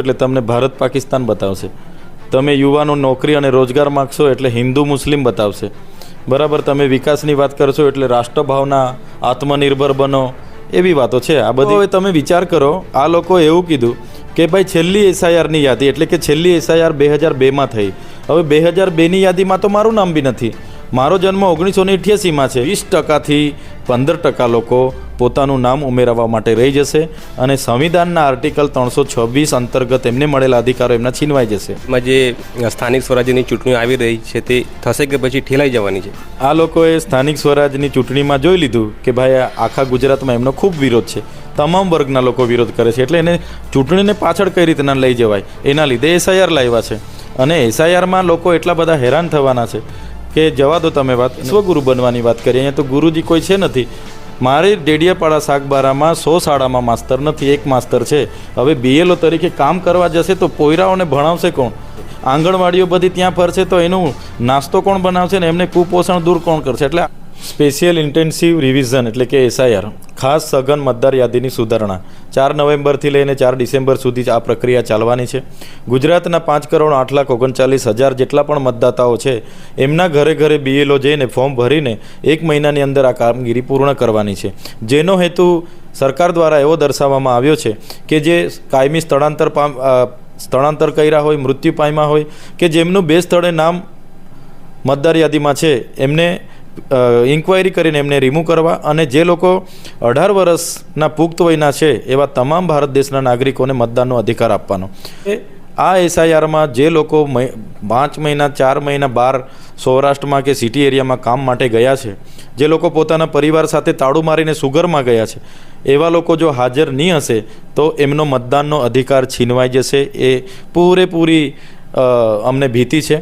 એટલે તમને ભારત પાકિસ્તાન બતાવશે. તમે યુવાનો નોકરી અને રોજગાર માગશો એટલે હિન્દુ મુસ્લિમ બતાવશે. બરાબર, તમે વિકાસની વાત કરશો એટલે રાષ્ટ્રભાવના આત્મનિર્ભર બનો, એવી વાતો છે. આ બધી હવે તમે વિચાર કરો, આ લોકો એવું કીધું કે ભાઈ છેલ્લી એસઆઈઆરની યાદી, એટલે કે છેલ્લી એસઆઈઆર બે હજાર બેમાં થઈ. હવે બે હજાર બેની યાદીમાં તો મારું નામ બી નથી. મારો જન્મ ઓગણીસો ને અઠ્યાસીમાં છે. વીસ ટકાથી પંદર ટકા લોકો પોતાનું નામ ઉમેરવા માટે રહી જશે અને સંવિધાનના આર્ટિકલ ત્રણસો છવ્વીસ અંતર્ગત એમને મળેલા અધિકારો એમના છીનવાઈ જશે. એમાં જે સ્થાનિક સ્વરાજ્યની ચૂંટણીઓ આવી રહી છે તે થશે કે પછી ઠેલાઈ જવાની છે? આ લોકોએ સ્થાનિક સ્વરાજની ચૂંટણીમાં જોઈ લીધું કે ભાઈ આખા ગુજરાતમાં એમનો ખૂબ વિરોધ છે. તમામ વર્ગના લોકો વિરોધ કરે છે એટલે એને ચૂંટણીને પાછળ કઈ રીતના લઈ જવાય? એના લીધે એસઆઈઆર લાવ્યા છે. અને એસઆઈઆરમાં લોકો એટલા બધા હેરાન થવાના છે કે જવા દો તમે વાત. સ્વગુરુ બનવાની વાત કરીએ અહીંયા તો ગુરુજી કોઈ છે નથી. મારી ડેડિયાપાડા શાકબારામાં સો શાળામાં માસ્તર નથી, એક માસ્તર છે. હવે બીએલઓ તરીકે કામ કરવા જશે તો પોયરાઓને ભણાવશે કોણ? આંગણવાડીઓ બધી ત્યાં ફરશે તો એનું નાસ્તો કોણ બનાવશે ને એમને કુપોષણ દૂર કોણ કરશે? એટલે સ્પેશિયલ ઇન્ટેન્સિવ રિવિઝન એટલે કે એસઆઈઆર. ખાસ સઘન મતદાર યાદીની સુધારણા. ચાર નવેમ્બરથી લઈને ચાર ડિસેમ્બર સુધી આ પ્રક્રિયા ચાલવાની છે. ગુજરાતના પાંચ કરોડ આઠ લાખ ઓગણચાલીસ હજાર જેટલા પણ મતદાતાઓ છે, એમના ઘરે ઘરે બીએલઓ જઈને ફોર્મ ભરીને એક મહિનાની અંદર આ કામગીરી પૂર્ણ કરવાની છે. જેનો હેતુ સરકાર દ્વારા એવો દર્શાવવામાં આવ્યો છે કે જે કાયમી સ્થળાંતર પામ સ્થળાંતર કર્યા હોય, મૃત્યુ પામ્યા હોય, કે જેમનું બે સ્થળે નામ મતદાર યાદીમાં છે, એમને ઇન્ક્વાયરી કરીને એમને રિમૂવ કરવા અને જે લોકો અઢાર વર્ષના પુખ્ત વયના છે એવા તમામ ભારત દેશના નાગરિકોને મતદાનનો અધિકાર આપવાનો. આ એસઆઈઆરમાં જે લોકો પાંચ મહિના ચાર મહિના બાર સૌરાષ્ટ્રમાં કે સિટી એરિયામાં કામ માટે ગયા છે જે લોકો પોતાના પરિવાર સાથે તાળું મારીને સુગરમાં ગયા છે એવા લોકો જો હાજર નહીં હશે તો એમનો મતદાનનો અધિકાર છીનવાઈ જશે. એ પૂરેપૂરી અમને ભીતિ છે.